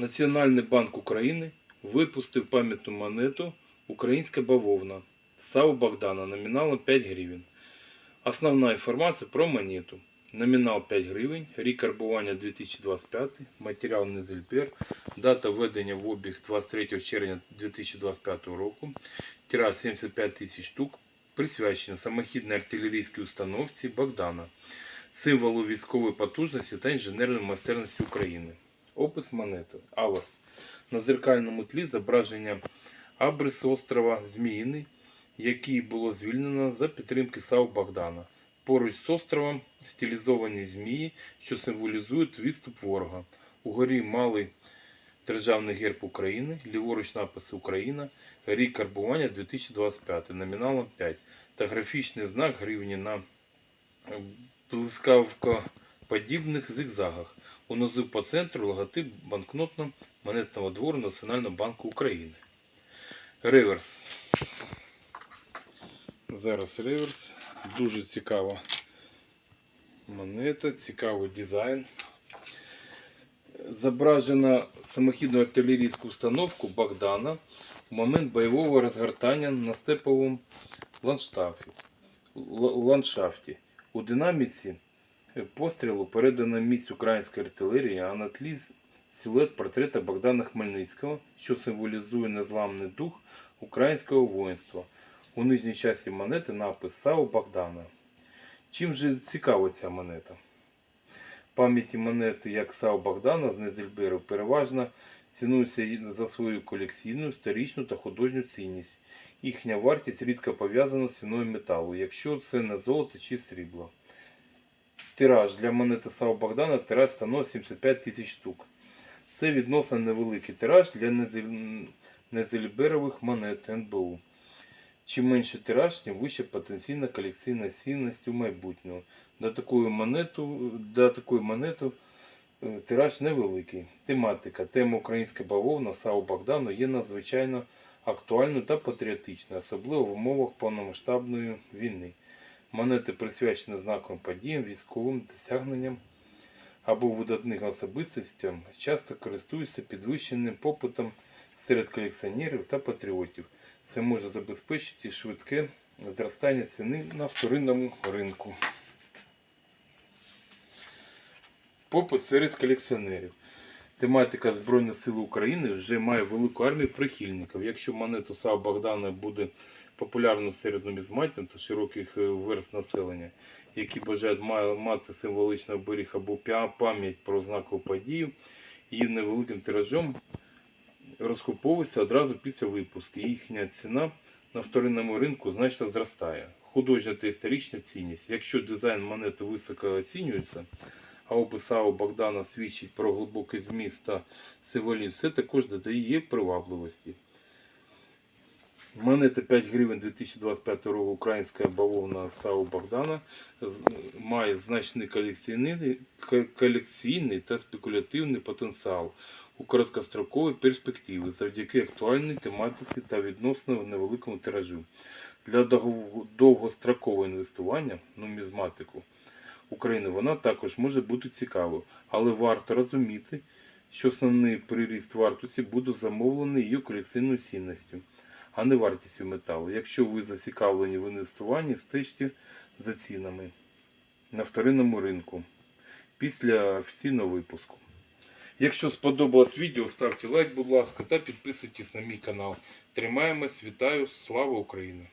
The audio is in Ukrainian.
Національний банк України випустив пам'ятну монету Українська бавовна САУ Богдана номіналом 5 гривень. Основна інформація про монету. Номінал 5 гривень, рік карбування 2025, матеріал Незельпер, дата введення в обіг 23 червня 2025 року, тираж 75 тисяч штук, присвячена самохідній артилерійській установці Богдана, символу військової потужності та інженерної майстерності України. Опис монети. Аверс. На зеркальному тлі зображення абрис острова Зміїний, який було звільнено за підтримки САУ Богдана. Поруч з островом стилізовані змії, що символізують відступ ворога. Угорі малий державний герб України, ліворуч написи Україна, рік карбування 2025, номіналом 5 та графічний знак гривні на блискавкоподібних зигзагах. Унизу по центру логотип банкнотно-монетного двору Національного банку України. Реверс. Зараз реверс. Дуже цікава монета, цікавий дизайн. Зображена самохідну артилерійську установку Богдана в момент бойового розгортання на степовому. Ландшафті. У динаміці пострілу передано місць української артилерії, а на тлі силует портрета Богдана Хмельницького, що символізує незламний дух українського воїнства. У нижній часі монети напис САУ Богдана. Чим же цікава ця монета? Пам'яті монети як САУ Богдана з Незельберу переважно цінуються за свою колекційну, історичну та художню цінність. Їхня вартість рідко пов'язана з ціною металу, якщо це не золото чи срібло. Тираж для монети САУ Богдана тираж становить 75 тисяч штук. Це відносно невеликий тираж для незель- незельберових монет НБУ. Чим менше тираж, тим вища потенційна колекційна цінність у майбутнього. До такої монету, до такої монету е, тираж невеликий. Тематика. Тема українська бавовна САУ Богдану є надзвичайно актуальною та патріотичною, особливо в умовах повномасштабної війни. Монети присвячені знаковим подіям, військовим досягненням або видатним особистостям, часто користуються підвищеним попитом серед колекціонерів та патріотів. Це може забезпечити швидке зростання ціни на вторинному ринку. Попит серед колекціонерів. Тематика Збройних сил України вже має велику армію прихильників. Якщо монета САУ Богдана буде популярною серед нумізматів та широких е, верст населення, які бажають мати символичний оберіг або пам'ять про знакову подію, її невеликим тиражом розкуповується одразу після випуску. Їхня ціна на вторинному ринку значно зростає. Художня та історична цінність. Якщо дизайн монети високо оцінюється, а опис САУ Богдана свідчить про глибокий зміст та символізм, це також додає привабливості. Монета 5 гривень 2025 року українська бавовна САУ Богдана має значний колекційний, та спекулятивний потенціал у короткостроковій перспективі завдяки актуальній тематиці та відносно невеликому тиражу. Для довгострокового інвестування нумізматику України вона також може бути цікавою, але варто розуміти, що основний приріст вартості буде замовлений її колекційною цінністю, а не вартістю металу. Якщо ви зацікавлені в інвестуванні, стежте за цінами на вторинному ринку після офіційного випуску. Якщо сподобалось відео, ставте лайк, будь ласка, та підписуйтесь на мій канал. Тримаємось, вітаю, слава Україні!